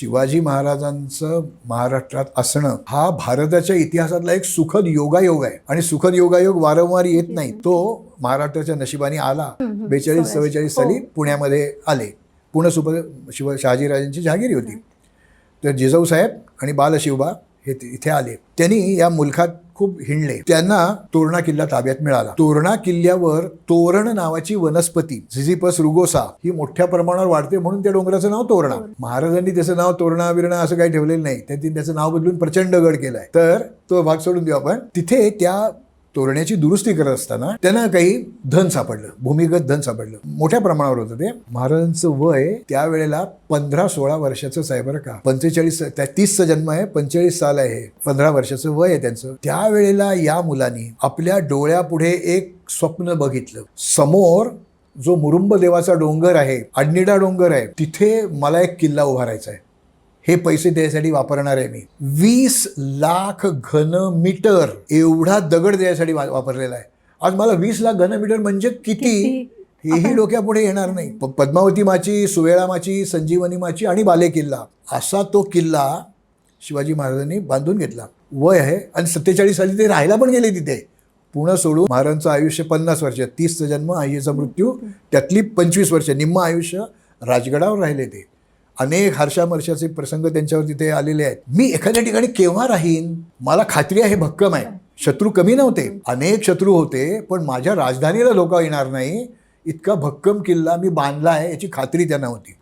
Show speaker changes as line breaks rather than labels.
शिवाजी महाराजांचं महाराष्ट्रात असणं हा भारताच्या इतिहासातला एक सुखद योगायोग आहे. आणि सुखद योगायोग वारंवार येत नाही. तो महाराष्ट्राच्या नशिबाने आला. बेचाळीस चव्वेचाळीस साली पुण्यामध्ये आले. पुणे सुपर शिव शहाजीराजांची जहागिरी होती. तर जिजाऊ साहेब आणि बालशिवबा हे इथे आले. त्यांनी या मुलखात खूप हिंडले. त्यांना तोरणा किल्ला ताब्यात मिळाला. तोरणा किल्ल्यावर तोरण नावाची वनस्पती झिझिपस रुगोसा ही मोठ्या प्रमाणावर वाढते म्हणून त्या डोंगराचं नाव तोरणा. महाराजांनी त्याचं नाव तोरणा बिरणा असं काही ठेवलेलं नाही. त्यांनी त्याचं नाव बदलून प्रचंड गड केलाय. तर तो भाग सोडून देऊ आपण. तिथे त्या तोरण्याची दुरुस्ती करत असताना त्यांना काही धन सापडलं भूमिगत धन सापडलं. मोठ्या प्रमाणावर होतं ते. महाराजांचं वय त्यावेळेला पंधरा सोळा वर्षाचं आहे बरं का. पंचेचाळीस त्या तीसचा जन्म आहे पंचेचाळीस साल आहे पंधरा वर्षाचं वय आहे त्यांचं. त्यावेळेला या मुलांनी आपल्या डोळ्यापुढे एक स्वप्न बघितलं. समोर जो मुरुंब देवाचा डोंगर आहे अडनिडा डोंगर आहे तिथे मला एक किल्ला उभारायचा आहे. हे पैसे द्यायसाठी वापरणार आहे मी. वीस लाख घन मीटर एवढा दगड द्यायसाठी वापरलेला आहे. आज मला वीस लाख घन मीटर म्हणजे किती? हेही डोक्यापुढे येणार नाही. पद्मावती माची सुवेळा माची संजीवनी माची आणि बाले किल्ला असा तो किल्ला शिवाजी महाराजांनी बांधून घेतला. वय आहे आणि सत्तेचाळीस साली ते राहायला पण गेले तिथे. पुणे सोडून महाराजांचं आयुष्य पन्नास वर्ष तीसचा जन्म आईचा मृत्यू त्यातली पंचवीस वर्ष निम्म आयुष्य राजगडावर राहिले ते. अनेक हर्षामर्षाचे प्रसंग त्यांच्यावर तिथे आलेले आहेत. मी एखाद्या ठिकाणी केव्हा राहीन? मला खात्री आहे भक्कम आहे. शत्रू कमी नव्हते. अनेक शत्रू होते पण माझ्या राजधानीला लोक येणार नाही. इतका भक्कम किल्ला मी बांधला आहे याची खात्री त्यांना होती.